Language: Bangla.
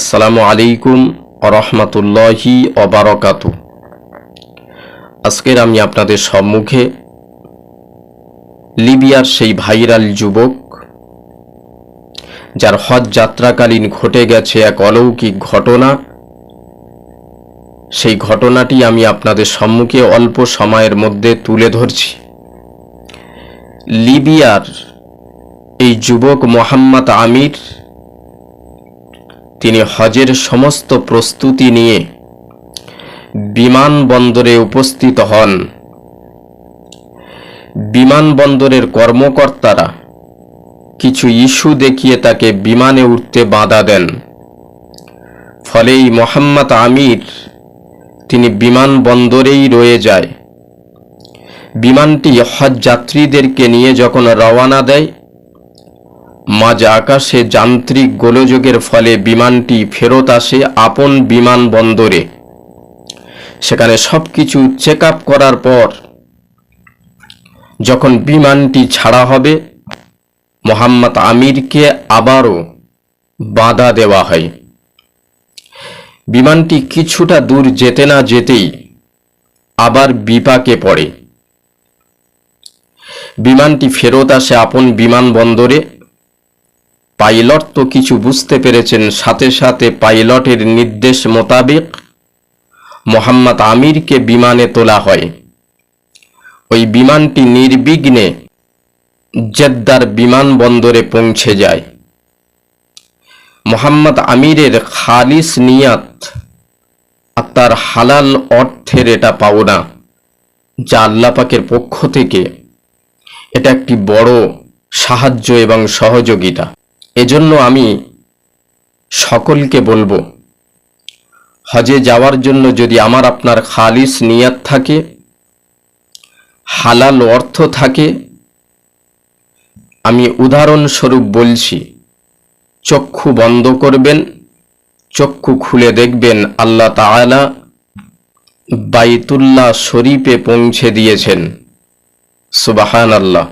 আসসালামু আলাইকুম রহমতুল্লাহি অবারকাতু আজকের আমি আপনাদের সম্মুখে লিবিয়ার সেই ভাইরাল যুবক, যার হজ যাত্রাকালীন ঘটে গেছে এক অলৌকিক ঘটনা। সেই ঘটনাটি আমি আপনাদের সম্মুখে অল্প সময়ের মধ্যে তুলে ধরছি। লিবিয়ার এই যুবক মোহাম্মদ আমির তিনি হজের সমস্ত প্রস্তুতি নিয়ে বিমানবন্দরে উপস্থিত হন। বিমানবন্দরের কর্মকর্তারা কিছু ইস্যু দেখিয়ে তাকে বিমানে উঠতে বাধা দেন। ফলে এই মোহাম্মদ আমির তিনি বিমানবন্দরেই রয়ে যায়। বিমানটি হজ যাত্রীদেরকে নিয়ে যখন রওয়ানা দেয় মাঝ আকাশে যান্ত্রিক গোলযোগের ফলে বিমানটি ফেরত আসে আপন বিমান বন্দরে সেখানে সব কিছু চেক আপ করার পর যখন বিমানটি ছাড়া হবে, মোহাম্মদ আমিরকে আবারও বাধা দেওয়া হয়। বিমানটি কিছুটা দূর যেতে না যেতেই আবার বিপাকে পড়ে। বিমানটি ফেরত আসে আপন বিমানবন্দরে। পাইলট তো কিছু বুঝতে পেরেছেন, সাথে সাথে পাইলটের নির্দেশ মোতাবেক মোহাম্মদ আমিরকে বিমানে তোলা হয়। ওই বিমানটি নির্বিঘ্নে জেদ্দার বিমানবন্দরে পৌঁছে যায়। মোহাম্মদ আমিরের খালিস নিয়াত আর তার হালাল অর্থের এটা পাওনা, যা আল্লাপাকের পক্ষ থেকে এটা একটি বড় সাহায্য এবং সহযোগিতা। এজন্য আমি সকলকে বলব, হজে যাওয়ার জন্য যদি আমার আপনার খালিস নিয়াত থাকে, হালাল অর্থ থাকে, আমি উদাহরণস্বরূপ বলছি, চক্ষু বন্ধ করবেন, চক্ষু খুলে দেখবেন আল্লাহ তাআলা বাইতুল্লাহ শরীফে পৌঁছে দিয়েছেন। সুবাহান আল্লাহ